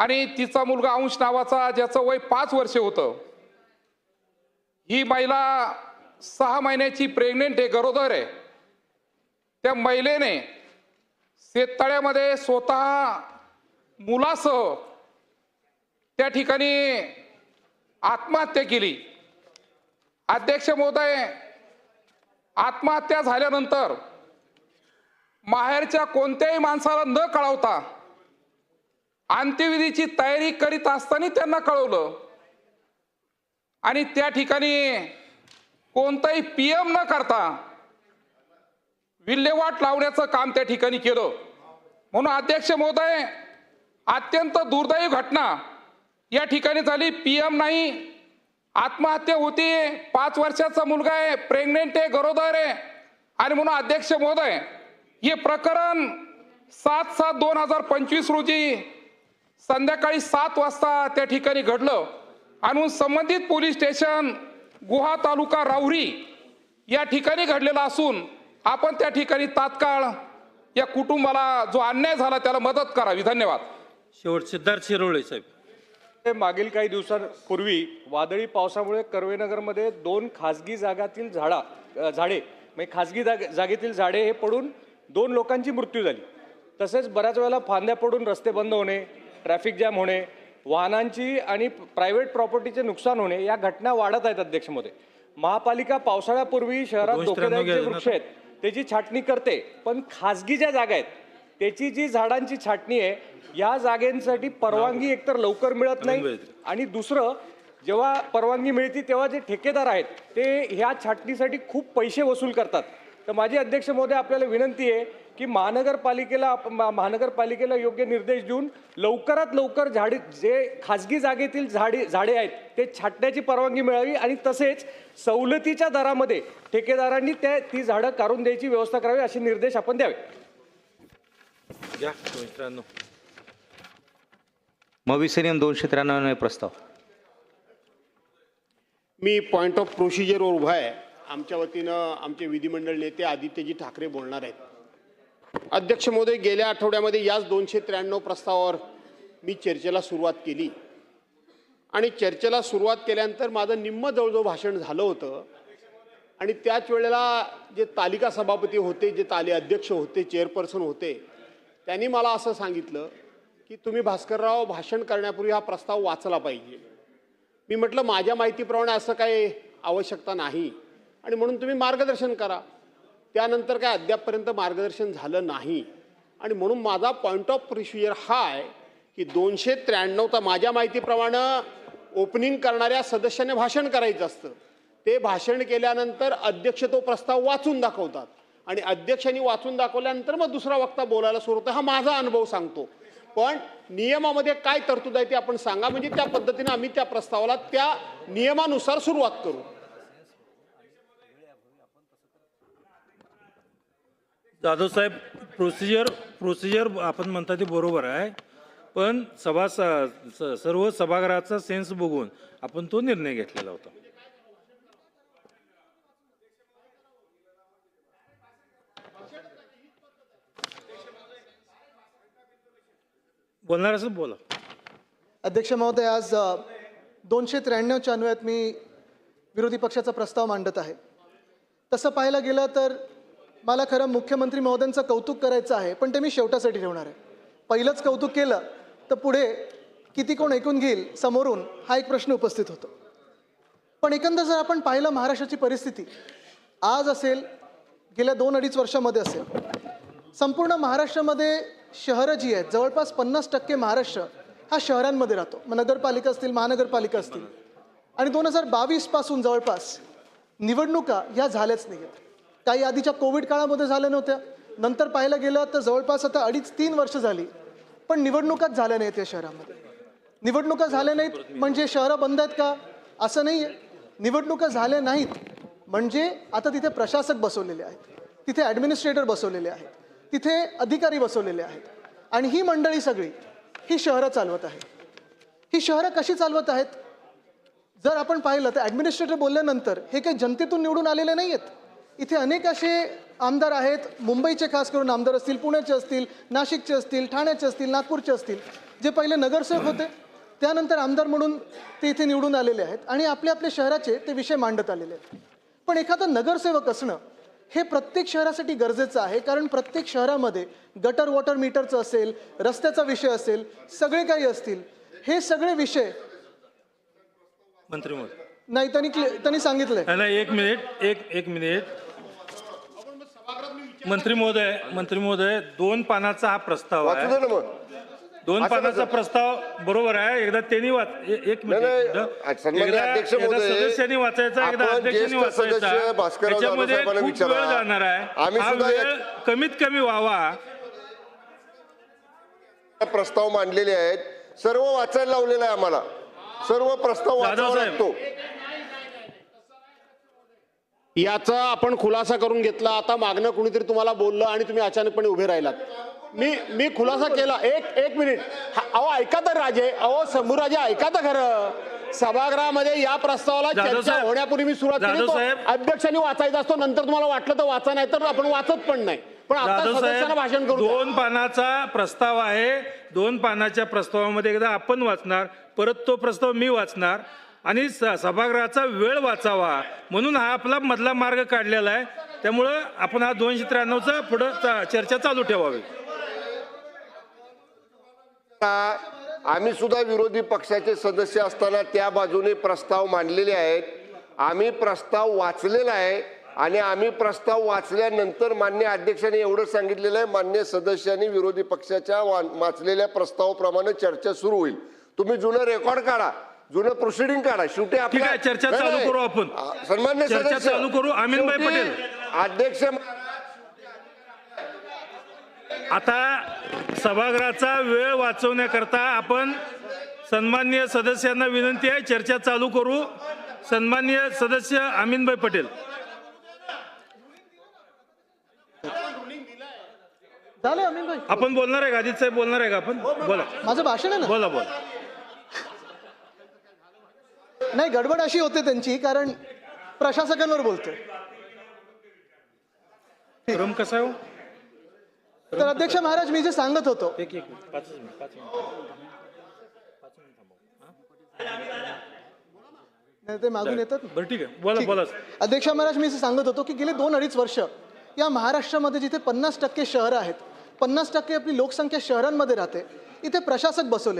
आणि तिचा मुलगा अंश नावाचा ज्याचं वय पाच वर्ष होतं. ही महिला सहा महिन्याची प्रेग्नेंट आहे गरोदर आहे. त्या महिलेने शेततळ्यामध्ये स्वतः मुलासह त्या ठिकाणी आत्महत्या केली. अध्यक्ष महोदय आत्महत्या झाल्यानंतर माहेरच्या कोणत्याही माणसाला न कळवता अंत्यविधीची तयारी करीत असताना त्यांना कळवलं. आणि त्या ठिकाणी कोणताही पीएम न करता विल्हेवाट लावण्याचं काम त्या ठिकाणी केलं. म्हणून अध्यक्ष महोदय अत्यंत दुर्दैवी घटना. या ठिकाणी झाली पीएम नाही. आत्महत्या होती. पाच वर्षाचा मुलगा आहे प्रेग्नेंट आहे गरोदर आहे. आणि म्हणून अध्यक्ष महोदय हे प्रकरण सात सात दोन हजार पंचवीस रोजी संध्याकाळी सात वाजता त्या ठिकाणी घडलं. आणि संबंधित पोलीस स्टेशन गुहा तालुका राहुरी या ठिकाणी घडलेलं असून आपण त्या ठिकाणी तात्काळ या कुटुंबाला जो अन्याय झाला त्याला मदत करावी. धन्यवाद. शेवट सिद्धार्थ शिरोळे साहेब. ते मागील काही दिवसांपूर्वी वादळी पावसामुळे कर्वेनगरमध्ये दोन खासगी जागातील झाडा झाडे म्हणजे खासगी जाग जागेतील झाडे हे पडून दोन लोकांची मृत्यू झाली. तसेच बऱ्याच वेळेला फांद्या पडून रस्ते बंद होणे ट्रॅफिक जॅम होणे वाहनांची आणि प्रायव्हेट प्रॉपर्टीचे नुकसान होणे या घटना वाढत आहेत अध्यक्षमध्ये. महापालिका पावसाळ्यापूर्वी शहरात धोकेदायक जे वृक्ष आहेत त्याची छाटणी करते. पण खासगी ज्या जागा आहेत त्याची जी झाडांची छाटणी आहे या जागेसाठी परवानगी एकतर लवकर मिळत नाही. आणि दुसरं जेव्हा परवानगी मिळते तेव्हा जे ठेकेदार आहेत ते ह्या छाटणीसाठी खूप पैसे वसूल करतात. तर माझी अध्यक्ष महोदय आपल्याला विनंती आहे की महानगरपालिकेला महानगरपालिकेला योग्य निर्देश देऊन लवकरात लवकर झाडे जे खाजगी जागेतील झाडे झाडे आहेत ते छाटण्याची परवानगी मिळावी आणि तसेच सवलतीच्या दरामध्ये ठेकेदारांनी त्या ती झाडं काढून द्यायची व्यवस्था करावी असे निर्देश आपण द्यावे. त्र्याण्णव मविसे नियम दोनशे त्र्याण्णव प्रस्ताव. मी पॉईंट ऑफ प्रोसिजरवर उभा आहे. आमच्या वतीनं आमचे विधिमंडळ नेते आदित्यजी ठाकरे बोलणार आहेत. अध्यक्ष महोदय गेल्या आठवड्यामध्ये याच दोनशे त्र्याण्णव प्रस्तावावर मी चर्चेला सुरुवात केली. आणि चर्चेला सुरुवात केल्यानंतर माझं निम्म जवळजवळ भाषण झालं होतं. आणि त्याच वेळेला जे तालिका सभापती होते जे ताले अध्यक्ष होते चेअरपर्सन होते त्यांनी मला असं सांगितलं की तुम्ही भास्करराव भाषण करण्यापूर्वी हा प्रस्ताव वाचला पाहिजे. मी म्हटलं माझ्या माहितीप्रमाणे असं काही आवश्यकता नाही. आणि म्हणून तुम्ही मार्गदर्शन करा. त्यानंतर काय अद्यापपर्यंत मार्गदर्शन झालं नाही. आणि म्हणून माझा पॉईंट ऑफ प्रोसिजर हा आहे की दोनशे त्र्याण्णवचा माझ्या माहितीप्रमाणे ओपनिंग करणाऱ्या सदस्याने भाषण करायचं असतं. ते भाषण केल्यानंतर अध्यक्ष तो प्रस्ताव वाचून दाखवतात. आणि अध्यक्षांनी वाचून दाखवल्यानंतर मग दुसरा वक्ता बोलायला सुरू होतं. हा माझा अनुभव सांगतो. पण नियमामध्ये काय तरतूद आहे ते आपण सांगा. म्हणजे त्या पद्धतीने आम्ही त्या प्रस्तावाला त्या नियमानुसार सुरुवात करू. जाधव साहेब प्रोसिजर प्रोसिजर आपण म्हणता ते बरोबर आहे. पण सभा स- सर्व सभागृहाचा सेन्स बघून आपण तो निर्णय घेतलेला होता. बोलणार असं बोला. अध्यक्ष महोदय आज दोनशे त्र्याण्णवच्या अन्वयात मी विरोधी पक्षाचा प्रस्ताव मांडत आहे. तसं पाहायला गेलं तर मला खरं मुख्यमंत्री महोदयांचं कौतुक करायचं आहे पण ते मी शेवटासाठी ठेवणार आहे. पहिलंच कौतुक केलं तर पुढे किती कोण ऐकून घेईल समोरून हा एक प्रश्न उपस्थित होतो. पण एकंदर जर आपण पाहिलं महाराष्ट्राची परिस्थिती आज असेल गेल्या दोन अडीच वर्षामध्ये असेल संपूर्ण महाराष्ट्रामध्ये शहरं जी आहेत जवळपास पन्नास टक्के महाराष्ट्र हा शहरांमध्ये राहतो. मग नगरपालिका असतील महानगरपालिका असतील. आणि दोन हजार बावीसपासून जवळपास निवडणुका ह्या झाल्याच नाही आहेत काही आधीच्या कोविड काळामध्ये झाल्या नव्हत्या. नंतर पाहायला गेलं तर जवळपास आता अडीच तीन वर्ष झाली. पण निवडणुकाच झाल्या नाहीत या शहरामध्ये. निवडणुका झाल्या नाहीत म्हणजे शहरं बंद आहेत का? असं नाही आहे निवडणुका झाल्या नाहीत म्हणजे आता तिथे प्रशासक बसवलेले आहेत. तिथे ॲडमिनिस्ट्रेटर बसवलेले आहेत. तिथे अधिकारी बसवलेले आहेत. आणि ही मंडळी सगळी ही शहरं चालवत आहे ही शहरं कशी चालवत आहेत? जर आपण पाहिलं तर ॲडमिनिस्ट्रेटर बोलल्यानंतर हे काही जनतेतून निवडून आलेले नाही आहेत इथे अनेक असे आमदार आहेत. मुंबईचे खास करून आमदार असतील पुण्याचे असतील नाशिकचे असतील ठाण्याचे असतील नागपूरचे असतील जे पहिले नगरसेवक होते. त्यानंतर आमदार म्हणून ते इथे निवडून आलेले आहेत आणि आपल्या आपल्या शहराचे ते विषय मांडत आलेले आहेत. पण एखादा नगरसेवक असणं हे प्रत्येक शहरासाठी गरजेचं आहे कारण प्रत्येक शहरामध्ये गटर वॉटर मीटरचं असेल रस्त्याचा विषय असेल सगळे काही असतील. हे सगळे विषय मंत्री महोदय. नाही त्यांनी त्यांनी सांगितलंय. नाही, एक मिनिट एक एक मिनिट. मंत्री महोदय मंत्री महोदय दोन पानाचा हा प्रस्ताव आहे. दोन पानाचा? प्रस्ताव बरोबर आहे. एकदा त्यांनी वाच एक मिनिट सदस्यांनी वाचायचा एकदा अध्यक्षांनी वाचायचा. त्याच्यामध्ये खूप. वेळ जाणार आहे. आम्ही हा सुद्धा वेळ कमीत कमी व्हावा. प्रस्ताव मांडलेले आहेत. सर्व वाचायला लावलेलं आहे आम्हाला. सर्व प्रस्ताव वाचावा साहेब. लागतो. याचा आपण खुलासा करून घेतला. आता मागणं कुणीतरी तुम्हाला बोललं आणि तुम्ही अचानकपणे उभे राहिलात. मी मी खुलासा केला. एक एक मिनिट. अहो ऐका तर राजे. अहो शंभूराजे ऐका तर खरं. सभागृहामध्ये या प्रस्तावाला चर्चा. होण्यापूर्वी मी सुरुवात केली. अध्यक्षांनी वाचायचा असतो. नंतर तुम्हाला वाटलं तर वाचा नाही तर आपण वाचत पण नाही. पण आता सदस्यांना भाषण करू. दोन पानाचा प्रस्ताव आहे. दोन पानाच्या प्रस्तावामध्ये एकदा आपण वाचणार. परत तो प्रस्ताव मी वाचणार. आणि स- सभागृहाचा वेळ वाचावा. म्हणून हा आपला मधला मार्ग काढलेला आहे. त्यामुळं आपण हा दोनशे त्र्याण्णवचा पुढं चा- चर्चा चालू ठेवावी. आम्ही सुद्धा विरोधी पक्षाचे सदस्य असताना त्या बाजूने प्रस्ताव मांडलेले आहेत. आम्ही प्रस्ताव वाचलेला आहे आणि आम्ही प्रस्ताव वाचल्यानंतर मान्य अध्यक्षांनी एवढं सांगितलेलं आहे मान्य सदस्यांनी विरोधी पक्षाच्या वाचलेल्या प्रस्तावाप्रमाणे चर्चा सुरू होईल. तुम्ही जुनं रेकॉर्ड काढा. जुनं प्रोसिडिंग काढा. शेवटी ठीक आहे, चर्चा चालू. करू आपण. सन्मान्य चर्चा सदस्य. चालू करू. अमीनभाई शेवटी पटेल. अध्यक्ष आता सभागृहाचा वेळ वाचवण्याकरता आपण सन्माननीय सदस्यांना विनंती आहे चर्चा चालू करू. सन्माननीय सदस्य अमीनभाई पटेल. झालं अमीन भाई? आपण बोलणार आहे का? आदित्य साहेब बोलणार आहे का आपण? बोला. माझं भाषण आहे ना? बोला बोला. नाही गडबड अशी होते त्यांची कारण प्रशासकांवर बोलतोय. क्रम कसा आहे हो? तर अध्यक्ष महाराज मी जे सांगत होतो. एक एक मिनिट पाचच मिनिट पाच मिनिट नाही, ते मागून येतात ना. बरं ठीक आहे. बोला. बोला. अध्यक्ष महाराज मी असं सांगत होतो की गेले दोन अडीच वर्ष या महाराष्ट्रामध्ये जिथे पन्नास टक्के शहरं आहेत पन्नास टक्के आपली लोकसंख्या शहरांमध्ये राहते इथे प्रशासक बसवले